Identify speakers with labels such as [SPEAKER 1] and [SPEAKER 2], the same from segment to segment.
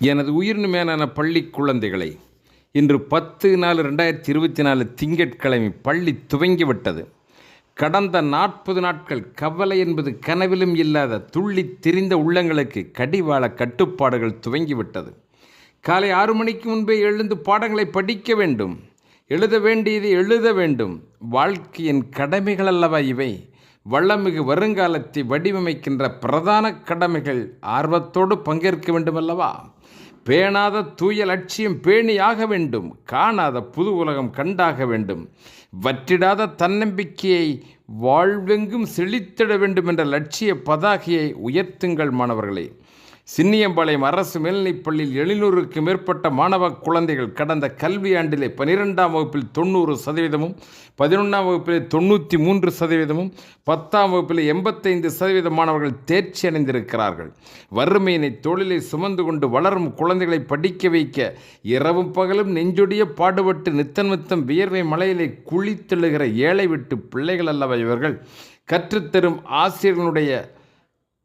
[SPEAKER 1] எனது உயிர்மையான பள்ளி குழந்தைகளை இன்று பத்து நாலு ரெண்டாயிரத்தி இருபத்தி நாலு திங்கட்கிழமை பள்ளி துவங்கிவிட்டது. கடந்த நாற்பது நாட்கள் கவலை என்பது கனவிலும் இல்லாத துள்ளி திரிந்த உள்ளங்களுக்கு கடிவாள கட்டுப்பாடுகள் துவங்கிவிட்டது. காலை ஆறு மணிக்கு முன்பே எழுந்து பாடங்களை படிக்க வேண்டும். எழுத வேண்டியதை எழுத வேண்டும். வாழ்க்கையின் கடமைகள் அல்லவா இவை? வள்ளமிகு வருங்காலத்தை வடிவமைக்கின்ற பிரதான கடமைகள் ஆர்வத்தோடு பங்கேற்க வேண்டுமல்லவா? பேணாத தூய லட்சியம் பேணியாக வேண்டும். காணாத புது உலகம் கண்டாக வேண்டும். வற்றிடாத தன்னம்பிக்கையை வாழ்வெங்கும் செழித்திட வேண்டும் என்ற லட்சிய பதாகையை உயர்த்துங்கள் மாணவர்களே. சின்னியம்பாளையம் அரசு மேல்நிலைப்பள்ளியில் எழுநூறுக்கு மேற்பட்ட மாணவ குழந்தைகள் கடந்த கல்வியாண்டிலே பனிரெண்டாம் வகுப்பில் தொண்ணூறு சதவீதமும் பதினொன்றாம் வகுப்பிலே தொண்ணூற்றி மூன்று சதவீதமும் பத்தாம் வகுப்பில் எண்பத்தைந்து சதவீத மாணவர்கள் தேர்ச்சி அடைந்திருக்கிறார்கள். வறுமையினை தொழிலை சுமந்து கொண்டு வளரும் குழந்தைகளை படிக்க வைக்க இரவும் பகலும் நெஞ்சொடிய பாடுபட்டு நித்தன் நித்தம் வியர்வை மலையிலே குளித்தெழுகிற ஏழை விட்டு பிள்ளைகள் அல்லவா இவர்கள்? கற்றுத்தரும் ஆசிரியர்களுடைய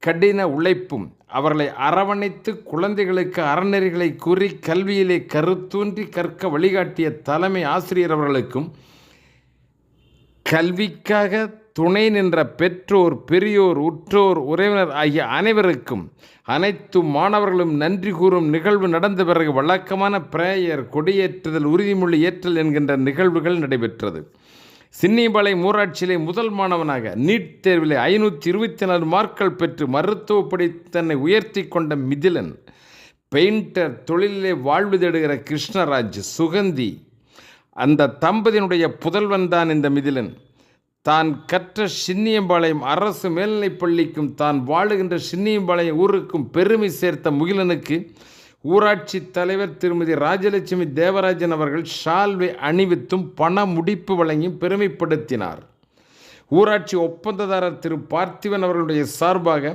[SPEAKER 1] கடின உழைப்பும் அவர்களை அரவணைத்து குழந்தைகளுக்கு அறநெறிகளை கூறி கல்வியிலே கருத்தூன்றி கற்க வழிகாட்டிய தலைமை ஆசிரியர் அவர்களுக்கும் கல்விக்காக துணை நின்ற பெற்றோர் பெரியோர் உற்றோர் உறவினர் ஆகிய அனைவருக்கும் அனைத்து மாணவர்களும் நன்றி கூறும் நிகழ்வு நடந்த பிறகு வழக்கமான பிரேயர் கொடியேற்றுதல் உறுதிமொழி ஏற்றல் என்கின்ற நிகழ்வுகள் நடைபெற்றது. சின்னிபாளையம் ஊராட்சியிலே முதல் மாணவனாக நீட் தேர்விலே ஐநூற்றி இருபத்தி நாலு மார்க்கள் பெற்று மருத்துவ படி தன்னை உயர்த்தி கொண்ட மிதிலன் பெயிண்டர் தொழிலே வாழ்வு தேடுகிற கிருஷ்ணராஜ் சுகந்தி அந்த தம்பதியினுடைய புதல்வன் தான் இந்த மிதிலன். தான் கற்ற சின்னியம்பாளையம் அரசு மேல்நிலைப் பள்ளிக்கும் தான் வாழுகின்ற சின்னியம்பாளையம் ஊருக்கும் பெருமை சேர்த்த முகிலனுக்கு ஊராட்சி தலைவர் திருமதி ராஜலட்சுமி தேவராஜன் அவர்கள் ஷால்வை அணிவித்தும் பண முடிப்பு வழங்கியும் பெருமைப்படுத்தினார். ஊராட்சி ஒப்பந்ததாரர் திரு பார்த்திவன் அவர்களுடைய சார்பாக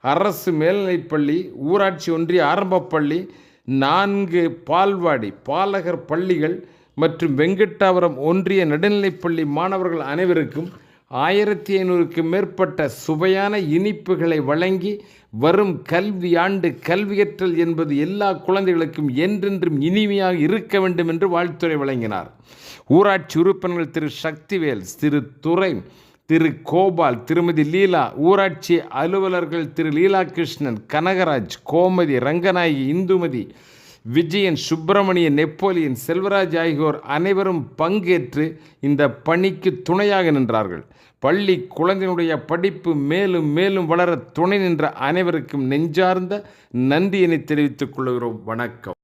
[SPEAKER 1] அரசு மேல்நிலைப்பள்ளி ஊராட்சி ஒன்றிய ஆரம்பப் பள்ளி நான்கு பால்வாடி பாலகர் பள்ளிகள் மற்றும் வெங்கட்டாபுரம் ஒன்றிய நடுநிலைப்பள்ளி மாணவர்கள் அனைவருக்கும் ஆயிரத்தி ஐநூறுக்கு மேற்பட்ட சுவையான இனிப்புகளை வழங்கி வரும் கல்வி ஆண்டு கல்வியற்றல் என்பது எல்லா குழந்தைகளுக்கும் என்றென்றும் இனிமையாக இருக்க வேண்டும் என்று வாழ்த்துறை வழங்கினார். ஊராட்சி உறுப்பினர்கள் திரு. சக்திவேல் திரு. துரை திரு. கோபால் திருமதி லீலா ஊராட்சி அலுவலர்கள் திரு. லீலா கிருஷ்ணன் கனகராஜ் கோமதி ரங்கநாயகி இந்துமதி விஜயன் சுப்பிரமணியன் நெப்போலியன் செல்வராஜ் ஆகியோர் அனைவரும் பங்கேற்று இந்த பணிக்கு துணையாக நின்றார்கள். பள்ளி குழந்தையினுடைய படிப்பு மேலும் மேலும் வளர துணை நின்ற அனைவருக்கும் நெஞ்சார்ந்த நன்றியினை தெரிவித்துக் கொள்கிறோம். வணக்கம்.